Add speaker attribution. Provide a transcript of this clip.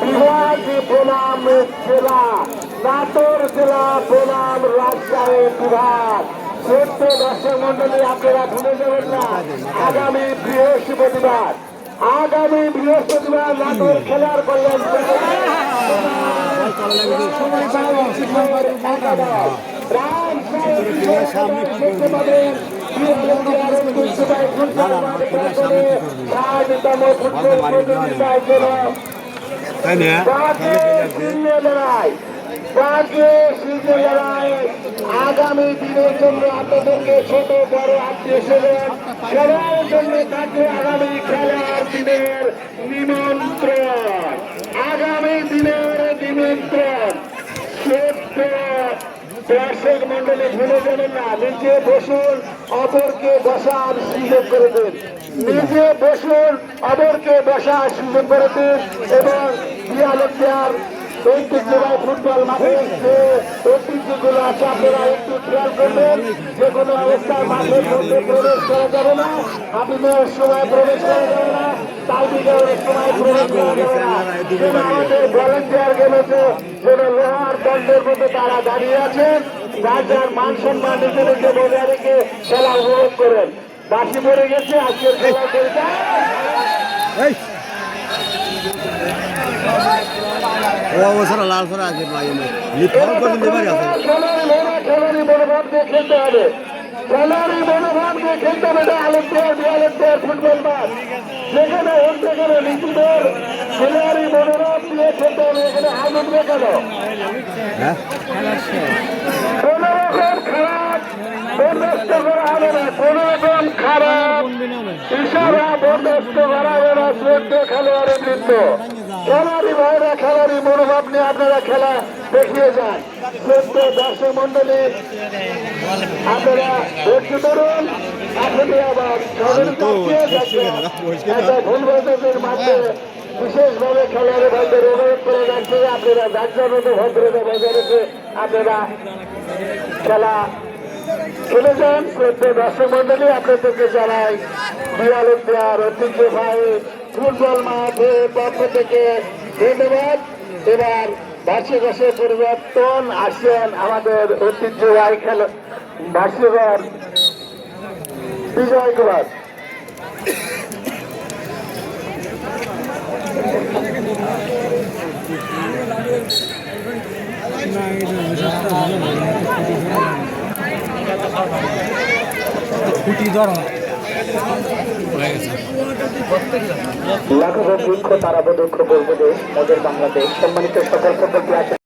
Speaker 1: বিভাগী বনাম জেলা নাটোর জেলা বনাম রাজশাহী বিভাগ। ছোট্ট দর্শক মন্ডলী আপনারা ভুলে যাবেন না আগামী বৃহস্পতিবার আগামী বৃহস্পতিবার নাটোর খেলার কল্যাণ সামনে আগামী দিনের জন্য আপনাদেরকে ছোট বড় আত্মীয় জন্য থাকবে আগামী খেলার দিনের নিমন্ত্রণ আগামী দিনের নিমন্ত্রণ দর্শক মন্ডলী ভুলে যাবেন না নিজে বসুন অপরকে বসার সুযোগ করে দিন নিজে বসুন অপরকে বসার সুযোগ করে এবং ঐতিহ্যবাহী ফুটবল যে কোনো না হাবিমের সময় সময় ভলেন্টিয়ার গেমেছে লোহার দণ্ডের মধ্যে তারা দাঁড়িয়ে আছেন, যার যার মান সম্মান নিজে নিজে বজায় রেখে খেলা উপভোগ করেন। বাসি পড়ে গেছে আজকের খেলা
Speaker 2: লাল পারি আছে
Speaker 1: খেলোয়াড়ি মনোভাব দিয়ে খেলতে হবে। খেলোয়াড়ি মনোভাব দিয়ে খেলতে হবে আলোক প্লেয়ার বিয়ালের প্লেয়ার ফুটবল মাঠ। যেখানে হোক সেখানে নিজেদের খেলোয়াড়ি মনোভাব দিয়ে খেলতে হবে। এখানে হাত উঠবে কেন
Speaker 2: হ্যাঁ
Speaker 1: কোন রকম খারাপ বরদাস্ত করা হবে না কোন রকম খারাপ ইশারা বরদাস্ত করা না শ্রদ্ধ খেলোয়াড়ের বৃন্দ খেলারি ভাইরা খেলারি মনোভাব নিয়ে আপনারা খেলা দেখিয়ে যান। শ্রদ্ধ দর্শক মন্ডলী আপনারা দেখতে ধরুন আপনি আবার ভুল বলতেছেন মাধ্যমে বিশেষভাবে খেলোয়াড়ি ভাইদের অনুরোধ করে যাচ্ছে। আপনারা জাগ্রত ভদ্রতা বজায় রেখে আপনারা খেলা খেলে যান প্রত্যেক দর্শক মন্ডলী আপনাদেরকে জানাই বিয়াল প্লেয়ার ঐতিহ্যবাহী ফুটবল মাঠের পক্ষ থেকে ধন্যবাদ। এবার ভাষ্যকষে পরিবর্তন আসছেন আমাদের ঐতিহ্যবাহী খেলা ভাষ্যকর বিজয় কুমার।
Speaker 2: লাখ
Speaker 1: লাখো বৃক্ষ তারাব দুঃখ বলব যে মজুর বাংলাদেশ সম্মানিত সকল সকলকে আসে